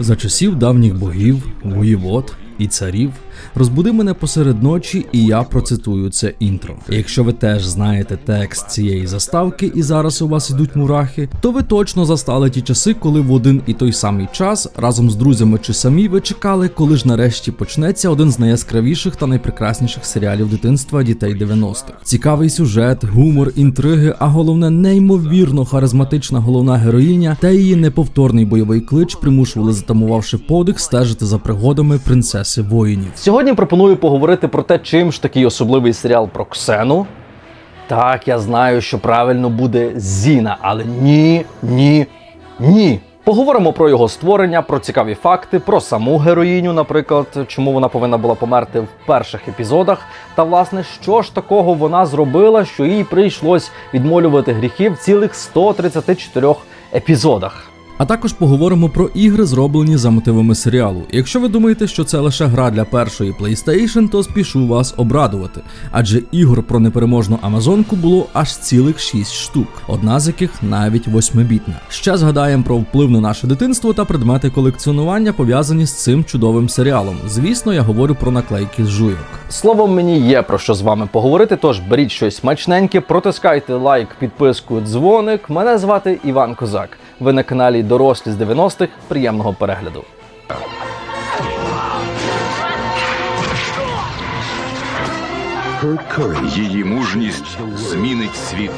За часів давніх богів, воєвод і царів розбуди мене посеред ночі, і я процитую це інтро. Якщо ви теж знаєте текст цієї заставки, і зараз у вас ідуть мурахи, то ви точно застали ті часи, коли в один і той самий час разом з друзями чи самі ви чекали, коли ж нарешті почнеться один з найяскравіших та найпрекрасніших серіалів дитинства дітей 90-х. Цікавий сюжет, гумор, інтриги, а головне неймовірно харизматична головна героїня та її неповторний бойовий клич примушували, затамувавши подих, стежити за пригодами принцеси воїнів. Сьогодні пропоную поговорити про те, чим ж такий особливий серіал про Ксену. Так, я знаю, що правильно буде Зіна, але ні, ні, ні. Поговоримо про його створення, про цікаві факти, про саму героїню, наприклад, чому вона повинна була померти в перших епізодах. Та власне, що ж такого вона зробила, що їй прийшлось відмолювати гріхи в цілих 134 епізодах. А також поговоримо про ігри, зроблені за мотивами серіалу. Якщо ви думаєте, що це лише гра для першої PlayStation, то спішу вас обрадувати, адже ігор про непереможну Амазонку було аж цілих 6 штук, одна з яких навіть восьмибітна. Ще згадаємо про вплив на наше дитинство та предмети колекціонування, пов'язані з цим чудовим серіалом. Звісно, я говорю про наклейки з жуйок. Словом, мені є про що з вами поговорити, тож беріть щось смачненьке, протискайте лайк, підписку, дзвоник. Мене звати Іван Козак. Ви на каналі Дорослі з 90-х. Приємного перегляду. Її мужність змінить світ.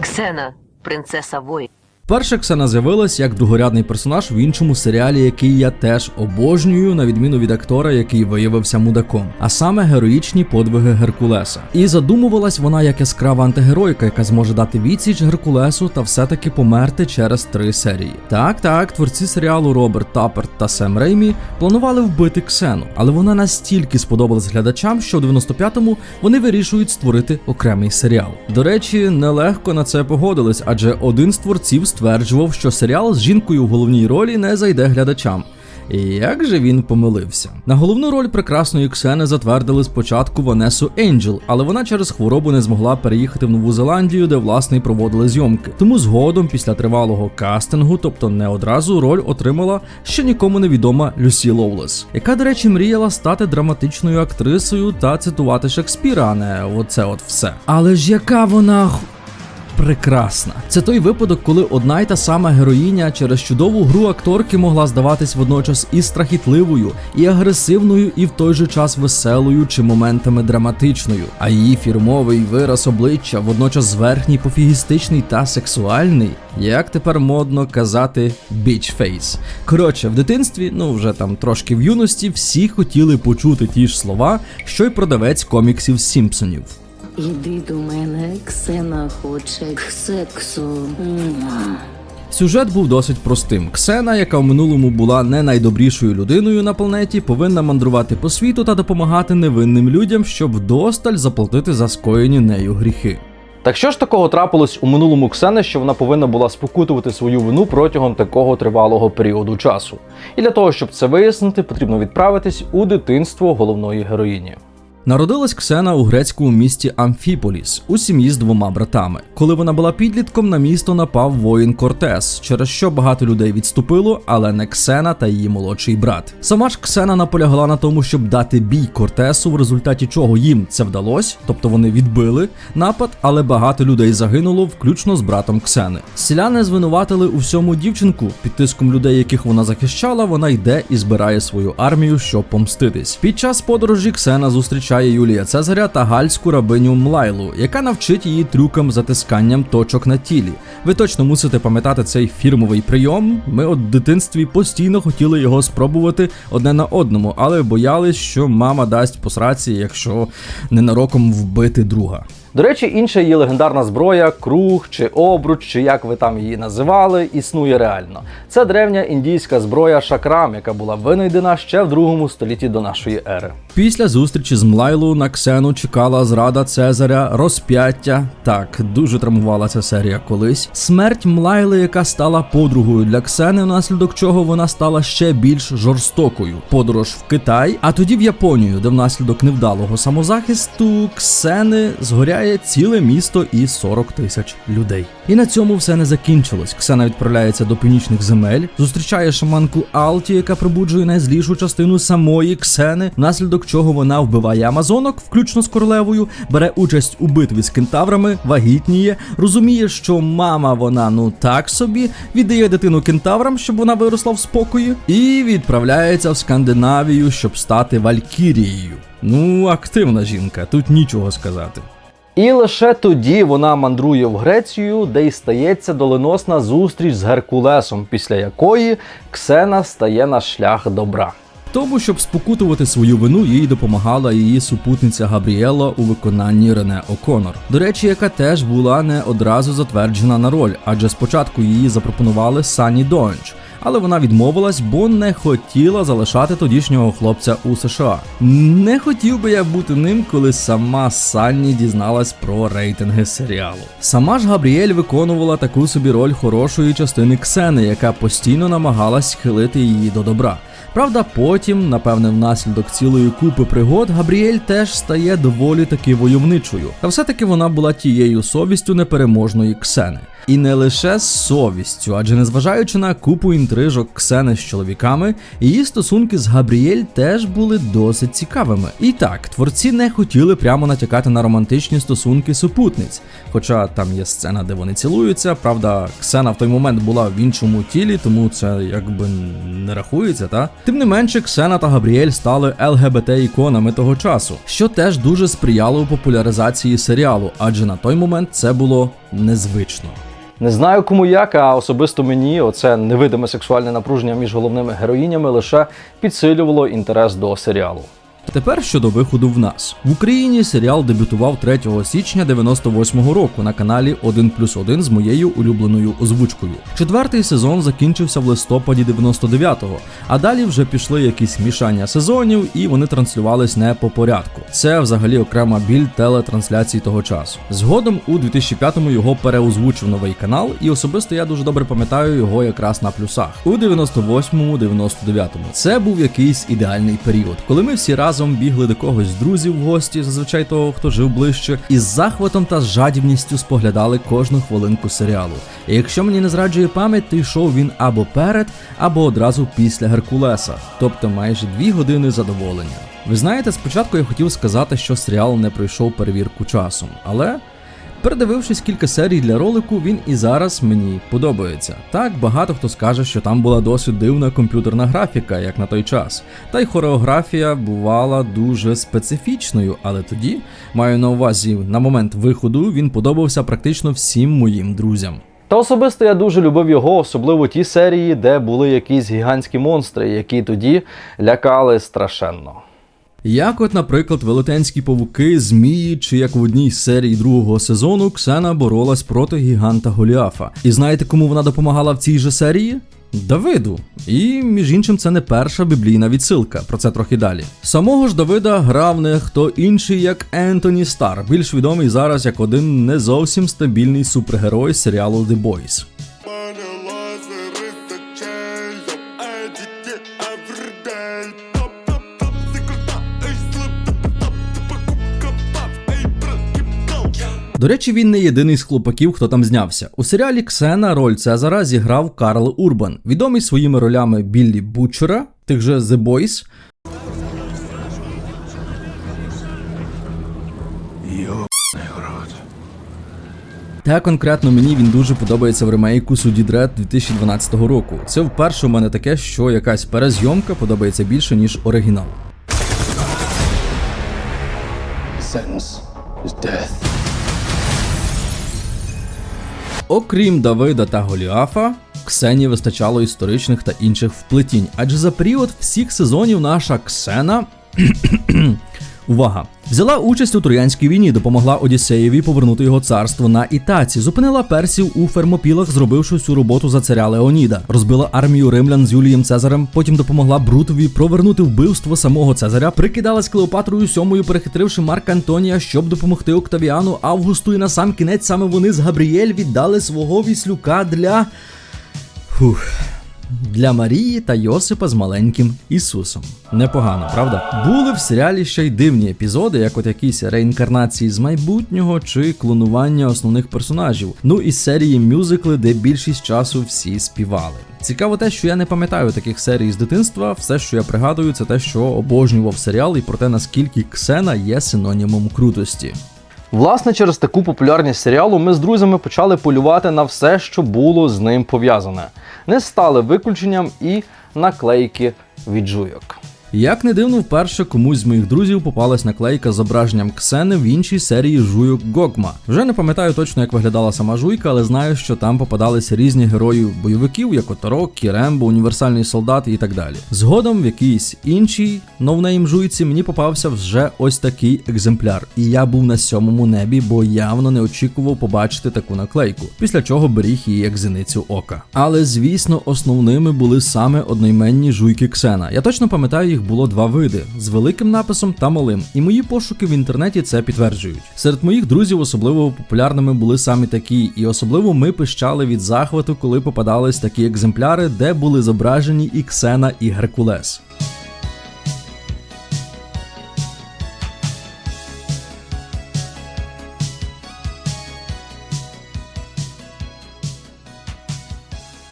Ксена, принцеса воїн. Перша Ксена з'явилась як другорядний персонаж в іншому серіалі, який я теж обожнюю, на відміну від актора, який виявився мудаком, а саме героїчні подвиги Геркулеса. І задумувалась вона як яскрава антигеройка, яка зможе дати відсіч Геркулесу та все-таки померти через три серії. Так, так, творці серіалу Роберт Тапперт та Сем Реймі планували вбити Ксену, але вона настільки сподобалась глядачам, що в 95-му вони вирішують створити окремий серіал. До речі, нелегко на це погодились, адже один з творців стверджував, що серіал з жінкою в головній ролі не зайде глядачам. І як же він помилився? На головну роль прекрасної Ксени затвердили спочатку Ванесу Енджел, але вона через хворобу не змогла переїхати в Нову Зеландію, де власне й проводили зйомки. Тому згодом, після тривалого кастингу, тобто не одразу, роль отримала ще нікому невідома Люсі Лоулес, яка, до речі, мріяла стати драматичною актрисою та цитувати Шекспіра, а не оце от все. Але ж яка вона прекрасна. Це той випадок, коли одна й та сама героїня через чудову гру акторки могла здаватись водночас і страхітливою, і агресивною, і в той же час веселою чи моментами драматичною. А її фірмовий вираз обличчя водночас зверхній, пофігістичний та сексуальний. Як тепер модно казати бічфейс. Коротше, в дитинстві, ну вже там трошки в юності, всі хотіли почути ті ж слова, що й продавець коміксів Сімпсонів. Іди до мене, Ксена хоче сексу. Сюжет був досить простим. Ксена, яка в минулому була не найдобрішою людиною на планеті, повинна мандрувати по світу та допомагати невинним людям, щоб вдосталь заплатити за скоєні нею гріхи. Так що ж такого трапилось у минулому Ксени, що вона повинна була спокутувати свою вину протягом такого тривалого періоду часу? І для того, щоб це вияснити, потрібно відправитись у дитинство головної героїні. Народилась Ксена у грецькому місті Амфіполіс у сім'ї з двома братами. Коли вона була підлітком, на місто напав воїн Кортес, через що багато людей відступило, але не Ксена та її молодший брат. Сама ж Ксена наполягла на тому, щоб дати бій Кортесу, в результаті чого їм це вдалося, тобто вони відбили напад, але багато людей загинуло, включно з братом Ксени. Селяни звинуватили у всьому дівчинку. Під тиском людей, яких вона захищала, вона йде і збирає свою армію, щоб помститись. Під час подорожі Ксена зустрічає Юлія Цезаря та гальську рабиню Млайлу, яка навчить її трюкам затисканням точок на тілі. Ви точно мусите пам'ятати цей фірмовий прийом. Ми от дитинстві постійно хотіли його спробувати одне на одному, але боялись, що мама дасть посраці, якщо ненароком вбити друга. До речі, інша її легендарна зброя, круг чи обруч, чи як ви там її називали, існує реально. Це древня індійська зброя шакрам, яка була винайдена ще в другому столітті до нашої ери. Після зустрічі з Млайлу на Ксену чекала зрада Цезаря, розп'яття. Так, дуже травмувала ця серія колись. Смерть Млайли, яка стала подругою для Ксени, внаслідок чого вона стала ще більш жорстокою. Подорож в Китай, а тоді в Японію, де внаслідок невдалого самозахисту Ксени згоряє вміщає ціле місто і 40 тисяч людей. І на цьому все не закінчилось. Ксена відправляється до північних земель, зустрічає шаманку Алті, яка пробуджує найзлішу частину самої Ксени, внаслідок чого вона вбиває амазонок, включно з королевою, бере участь у битві з кентаврами, вагітніє, розуміє, що мама вона ну так собі, віддає дитину кентаврам, щоб вона виросла в спокої, і відправляється в Скандинавію, щоб стати Валькірією. Ну, активна жінка, тут нічого сказати. І лише тоді вона мандрує в Грецію, де й стається доленосна зустріч з Геркулесом, після якої Ксена стає на шлях добра. Тому, щоб спокутувати свою вину, їй допомагала її супутниця Габріела у виконанні Рене О'Конор. До речі, яка теж була не одразу затверджена на роль, адже спочатку її запропонували Сані Донч. Але вона відмовилась, бо не хотіла залишати тодішнього хлопця у США. Не хотів би я бути ним, коли сама Санні дізналась про рейтинги серіалу. Сама ж Габріель виконувала таку собі роль хорошої частини Ксени, яка постійно намагалась схилити її до добра. Правда, потім, напевне, внаслідок цілої купи пригод, Габріель теж стає доволі таки войовничою. Та все-таки вона була тією совістю непереможної Ксени. І не лише з совістю, адже незважаючи на купу інтрижок Ксени з чоловіками, її стосунки з Габріель теж були досить цікавими. І так, творці не хотіли прямо натякати на романтичні стосунки супутниць. Хоча там є сцена, де вони цілуються. Правда, Ксена в той момент була в іншому тілі, тому це якби не рахується, та? Тим не менше, Ксена та Габріель стали ЛГБТ-іконами того часу, що теж дуже сприяло популяризації серіалу, адже на той момент це було незвично. Не знаю кому як, а особисто мені оце невидиме сексуальне напруження між головними героїнями лише підсилювало інтерес до серіалу. Тепер щодо виходу в нас в Україні серіал дебютував 3 січня 98-го року на каналі 1 плюс 1 з моєю улюбленою озвучкою. Четвертий сезон закінчився в листопаді 99-го, а далі вже пішли якісь мішання сезонів, і вони транслювались не по порядку. Це взагалі окрема біль телетрансляцій того часу. Згодом у 2005-му його переозвучив новий канал, і особисто я дуже добре пам'ятаю його якраз на плюсах. У 98-му, 99-му. Це був якийсь ідеальний період, коли ми всі разом бігли до когось з друзів в гості, зазвичай того, хто жив ближче, і з захватом та з жадібністю споглядали кожну хвилинку серіалу. І якщо мені не зраджує пам'ять, то йшов він або перед, або одразу після Геркулеса, тобто майже дві години задоволення. Ви знаєте, спочатку я хотів сказати, що серіал не пройшов перевірку часом, але. Передивившись кілька серій для ролику, він і зараз мені подобається. Так, багато хто скаже, що там була досить дивна комп'ютерна графіка, як на той час. Та й хореографія бувала дуже специфічною, але тоді, маю на увазі, на момент виходу він подобався практично всім моїм друзям. Та особисто я дуже любив його, особливо ті серії, де були якісь гігантські монстри, які тоді лякали страшенно. Як от, наприклад, велетенські павуки, змії, чи як в одній з серій другого сезону Ксена боролась проти гіганта Голіафа. І знаєте, кому вона допомагала в цій же серії? Давиду. І, між іншим, це не перша біблійна відсилка, про це трохи далі. Самого ж Давида грав не хто інший, як Ентоні Стар, більш відомий зараз як один не зовсім стабільний супергерой серіалу The Boys. До речі, він не єдиний з хлопаків, хто там знявся. У серіалі Ксена роль Цезара зіграв Карл Урбан, відомий своїми ролями Біллі Бучера, тих же The Boys, Та конкретно мені він дуже подобається в ремейку Судді Дред 2012 року. Це вперше у мене таке, що якась перезйомка подобається більше, ніж оригінал. sentence is death. Окрім Давида та Голіафа, Ксені вистачало історичних та інших вплетінь, адже за період всіх сезонів наша Ксена. Увага! Взяла участь у Троянській війні, допомогла Одіссеєві повернути його царство на Ітаці, зупинила персів у Фермопілах, зробивши всю роботу за царя Леоніда, розбила армію римлян з Юлієм Цезарем, потім допомогла Брутові провернути вбивство самого Цезаря, прикидалась Клеопатрою сьомою, перехитривши Марка Антонія, щоб допомогти Октавіану Августу, і на сам кінець саме вони з Габріель віддали свого віслюка для. Фух. Для Марії та Йосипа з маленьким Ісусом. Непогано, правда? Були в серіалі ще й дивні епізоди, як от якісь реінкарнації з майбутнього чи клонування основних персонажів. Ну і серії мюзикли, де більшість часу всі співали. Цікаво те, що я не пам'ятаю таких серій з дитинства. Все, що я пригадую, це те, що обожнював серіал, і про те, наскільки Ксена є синонімом крутості. Власне, через таку популярність серіалу ми з друзями почали полювати на все, що було з ним пов'язане. Не стали виключенням і наклейки від жуйок. Як не дивно, вперше комусь з моїх друзів попалась наклейка з зображенням Ксени в іншій серії жуйок Гокма. Вже не пам'ятаю точно, як виглядала сама жуйка, але знаю, що там попадалися різні герої бойовиків, як от Роккі, Рембо, універсальний солдат і так далі. Згодом в якійсь іншій новнейм жуйці мені попався вже ось такий екземпляр, і я був на сьомому небі, бо явно не очікував побачити таку наклейку, після чого беріг її як зіницю ока. Але звісно, основними були саме одноіменні жуйки Ксена. Я точно пам'ятаю, їх було два види з великим написом та малим. І мої пошуки в інтернеті це підтверджують. Серед моїх друзів особливо популярними були саме такі, і особливо ми пищали від захвату, коли попадались такі екземпляри, де були зображені і Ксена, і Геркулес.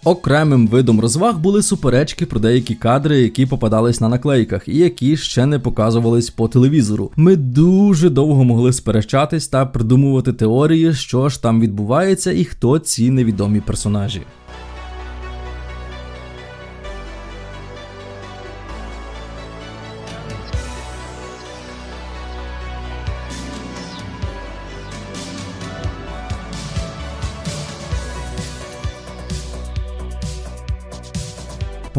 Окремим видом розваг були суперечки про деякі кадри, які попадались на наклейках, і які ще не показувались по телевізору. Ми дуже довго могли сперечатись та придумувати теорії, що ж там відбувається і хто ці невідомі персонажі.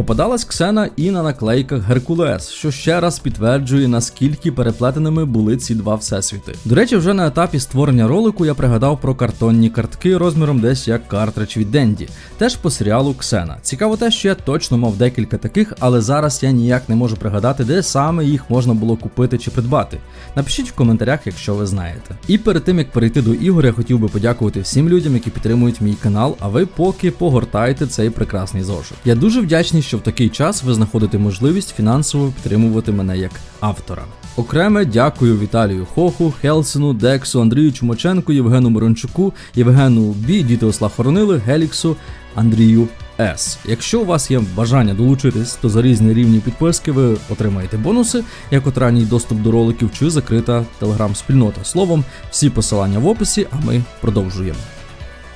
Попадалась Ксена і на наклейках Геркулес, що ще раз підтверджує, наскільки переплетеними були ці два всесвіти. До речі, вже на етапі створення ролику я пригадав про картонні картки розміром десь як картридж від Денді, теж по серіалу Ксена. Цікаво те, що я точно мав декілька таких, але зараз я ніяк не можу пригадати, де саме їх можна було купити чи придбати. Напишіть в коментарях, якщо ви знаєте. І перед тим як перейти до ігор, я хотів би подякувати всім людям, які підтримують мій канал. А ви поки погортайте цей прекрасний зошит. Я дуже вдячний, що в такий час ви знаходите можливість фінансово підтримувати мене як автора. Окреме дякую Віталію Хоху, Хелсину, Дексу, Андрію Чумаченку, Євгену Мирончуку, Євгену Бі, Діти Осла Хоронили, Геліксу, Андрію С. Якщо у вас є бажання долучитись, то за різні рівні підписки ви отримаєте бонуси, як от ранній доступ до роликів чи закрита телеграм-спільнота. Словом, всі посилання в описі, а ми продовжуємо.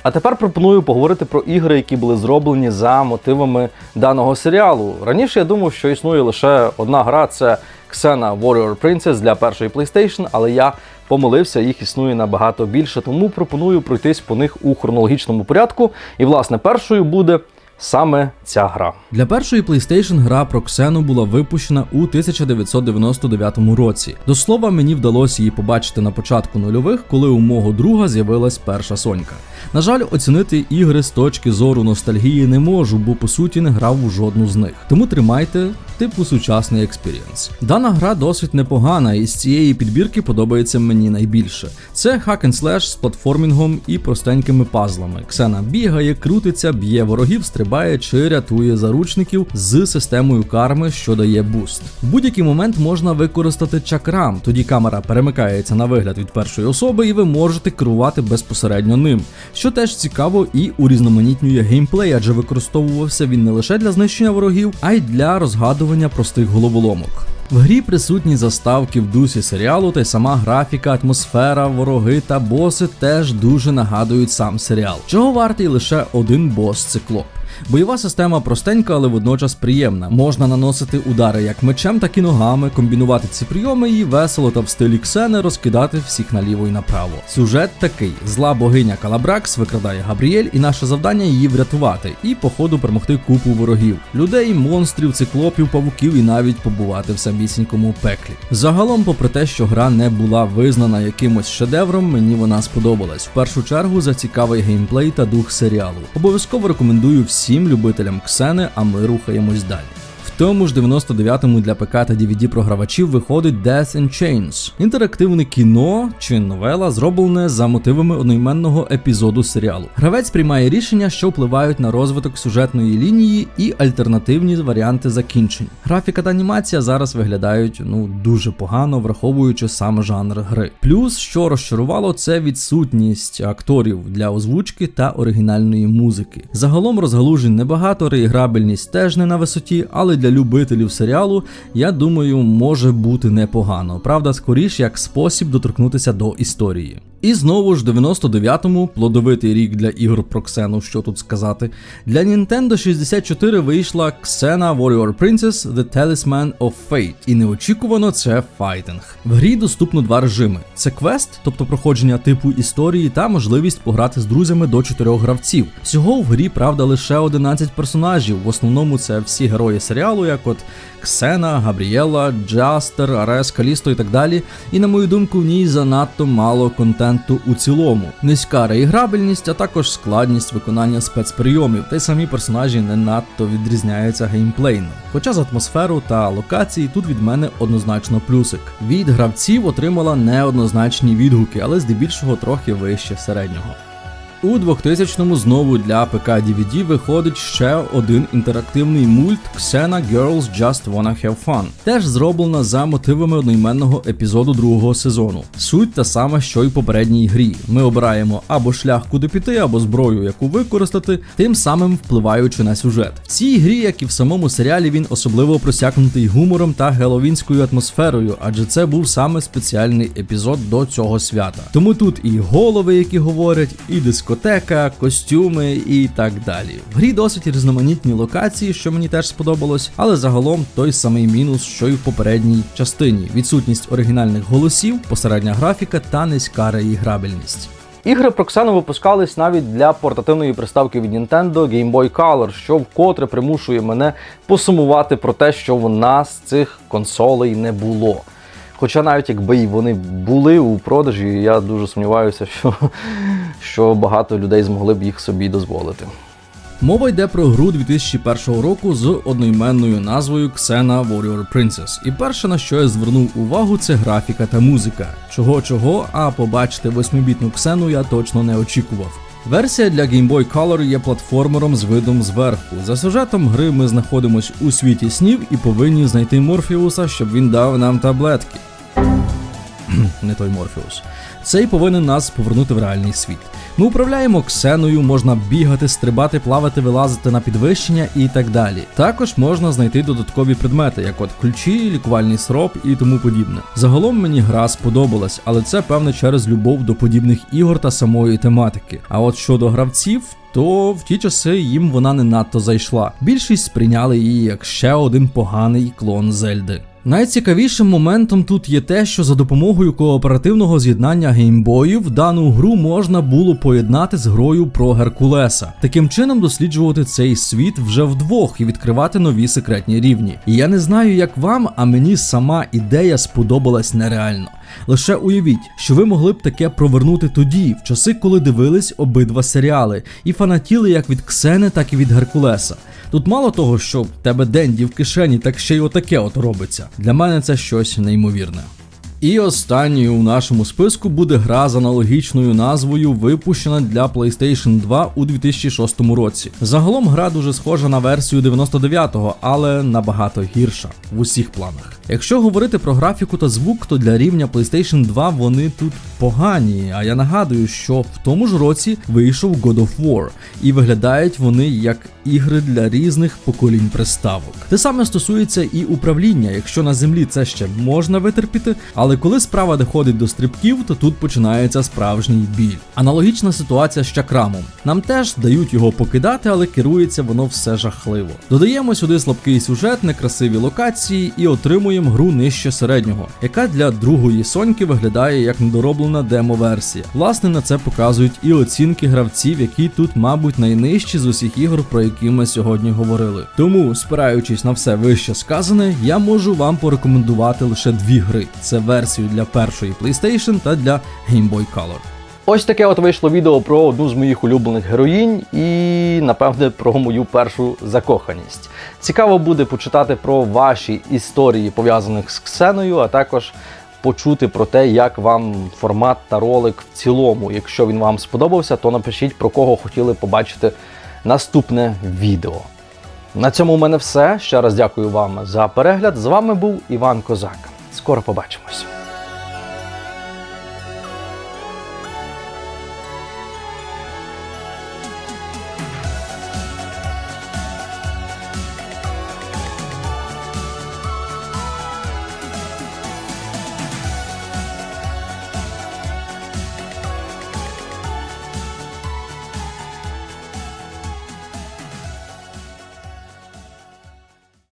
А тепер пропоную поговорити про ігри, які були зроблені за мотивами даного серіалу. Раніше я думав, що існує лише одна гра це Xena Warrior Princess для першої PlayStation, але я помилився, їх існує набагато більше, тому пропоную пройтись по них у хронологічному порядку. І, власне, першою буде саме ця гра. Для першої PlayStation гра про Ксену була випущена у 1999 році. До слова, мені вдалося її побачити на початку нульових, коли у мого друга з'явилась перша сонька. На жаль, оцінити ігри з точки зору ностальгії не можу, бо по суті не грав у жодну з них. Тому тримайте типу сучасний експірієнс. Дана гра досить непогана, і з цієї підбірки подобається мені найбільше. Це hack and slash з платформінгом і простенькими пазлами. Ксена бігає, крутиться, б'є ворогів, стрибає чи рятує заручників з системою карми, що дає буст. В будь-який момент можна використати чакрам, тоді камера перемикається на вигляд від першої особи, і ви можете керувати безпосередньо ним. Що теж цікаво і урізноманітнює геймплей, адже використовувався він не лише для знищення ворогів, а й для розгадування простих головоломок. В грі присутні заставки в дусі серіалу, та й сама графіка, атмосфера, вороги та боси теж дуже нагадують сам серіал. Чого вартий лише один бос циклоп. Бойова система простенька, але водночас приємна. Можна наносити удари як мечем, так і ногами, комбінувати ці прийоми і весело та в стилі Ксени розкидати всіх наліво і направо. Сюжет такий: зла богиня Калабракс викрадає Габріель, і наше завдання її врятувати і по ходу перемогти купу ворогів, людей, монстрів, циклопів, павуків і навіть побувати в самісінькому пеклі. Загалом, попри те, що гра не була визнана якимось шедевром, мені вона сподобалась. В першу чергу за цікавий геймплей та дух серіалу. Обов'язково рекомендую всім любителям Ксени, а ми рухаємось далі. Тому ж 99-му для ПК та DVD програвачів виходить Death in Chains, інтерактивне кіно чи новела, зроблене за мотивами одноіменного епізоду серіалу. Гравець приймає рішення, що впливають на розвиток сюжетної лінії і альтернативні варіанти закінчень. Графіка та анімація зараз виглядають ну дуже погано, враховуючи сам жанр гри. Плюс, що розчарувало, це відсутність акторів для озвучки та оригінальної музики. Загалом розгалужень небагато, реіграбельність теж не на висоті, але для любителів серіалу, я думаю, може бути непогано. Правда, скоріш як спосіб доторкнутися до історії. І знову ж 99-му плодовитий рік для ігор про Ксену, що тут сказати. Для Nintendo 64 вийшла Xena Warrior Princess The Talisman of Fate. І неочікувано це файтинг. В грі доступно два режими: це квест, тобто проходження типу історії, та можливість пограти з друзями до чотирьох гравців. Всього в грі, правда, лише 11 персонажів. В основному це всі герої серіалу, як от Ксена, Габріела, Джастер, Арес, Калісто і так далі. І на мою думку, в ній занадто мало контенту у цілому. Низька реіграбельність, а також складність виконання спецприйомів, та й самі персонажі не надто відрізняються геймплейно. Хоча за атмосферу та локації тут від мене однозначно плюсик. Від гравців отримала неоднозначні відгуки, але здебільшого трохи вище середнього. У 2000-му знову для ПК DVD виходить ще один інтерактивний мульт Xena Girls Just Wanna Have Fun, теж зроблена за мотивами одноіменного епізоду другого сезону. Суть та сама, що й в попередній грі. Ми обираємо або шлях, куди піти, або зброю, яку використати, тим самим впливаючи на сюжет. В цій грі, як і в самому серіалі, він особливо просякнутий гумором та геловінською атмосферою, адже це був саме спеціальний епізод до цього свята. Тому тут і голови, які говорять, і дискотека, костюми і так далі. В грі досить різноманітні локації, що мені теж сподобалось, але загалом той самий мінус, що й в попередній частині: відсутність оригінальних голосів, посередня графіка та низька реіграбельність. Ігри про випускались навіть для портативної приставки від Nintendo Game Boy Color, що вкотре примушує мене посумувати про те, що в нас цих консолей не було. Хоча навіть якби і вони були у продажі, я дуже сумніваюся, що, що багато людей змогли б їх собі дозволити. Мова йде про гру 2001 року з одноіменною назвою Xena Warrior Princess. І перше на що я звернув увагу, це графіка та музика. Чого чого, а побачити восьмибітну Ксену я точно не очікував. Версія для Game Boy Color є платформером з видом зверху. За сюжетом гри ми знаходимось у світі снів і повинні знайти Морфіуса, щоб він дав нам таблетки. Не той Морфіус. Цей повинен нас повернути в реальний світ. Ми управляємо ксеною, можна бігати, стрибати, плавати, вилазити на підвищення і так далі. Також можна знайти додаткові предмети, як от ключі, лікувальний сироп і тому подібне. Загалом мені гра сподобалась, але це певне через любов до подібних ігор та самої тематики. А от щодо гравців. То в ті часи їм вона не надто зайшла. Більшість сприйняли її як ще один поганий клон Зельди. Найцікавішим моментом тут є те, що за допомогою кооперативного з'єднання геймбоїв дану гру можна було поєднати з грою про Геркулеса. Таким чином досліджувати цей світ вже вдвох і відкривати нові секретні рівні. І я не знаю, як вам, а мені сама ідея сподобалась нереально. Лише уявіть, що ви могли б таке провернути тоді, в часи, коли дивились обидва серіали, і фанатіли як від Ксени, так і від Геркулеса. Тут мало того, що в тебе денді в кишені, так ще й отаке от робиться. Для мене це щось неймовірне. І останньою у нашому списку буде гра з аналогічною назвою, випущена для PlayStation 2 у 2006 році. Загалом гра дуже схожа на версію 99-го, але набагато гірша в усіх планах. Якщо говорити про графіку та звук, то для рівня PlayStation 2 вони тут погані. А я нагадую, що в тому ж році вийшов God of War, і виглядають вони як ігри для різних поколінь приставок. Те саме стосується і управління. Якщо на землі це ще можна витерпіти, але коли справа доходить до стрибків, то тут починається справжній біль. Аналогічна ситуація з чакрамом. Нам теж дають його покидати, але керується воно все жахливо. Додаємо сюди слабкий сюжет, некрасиві локації і отримуємо гру нижче середнього, яка для другої соньки виглядає як недороблена демо-версія. Власне, на це показують і оцінки гравців, які тут, мабуть, найнижчі з усіх ігор, про які ми сьогодні говорили. Тому, спираючись на все вище сказане, я можу вам порекомендувати лише дві гри: це версію для першої PlayStation та для Game Boy Color. Ось таке от вийшло відео про одну з моїх улюблених героїнь і, напевне, про мою першу закоханість. Цікаво буде почитати про ваші історії, пов'язаних з Ксеною, а також почути про те, як вам формат та ролик в цілому. Якщо він вам сподобався, то напишіть про кого хотіли побачити наступне відео. На цьому у мене все. Ще раз дякую вам за перегляд. З вами був Іван Козак. Скоро побачимось.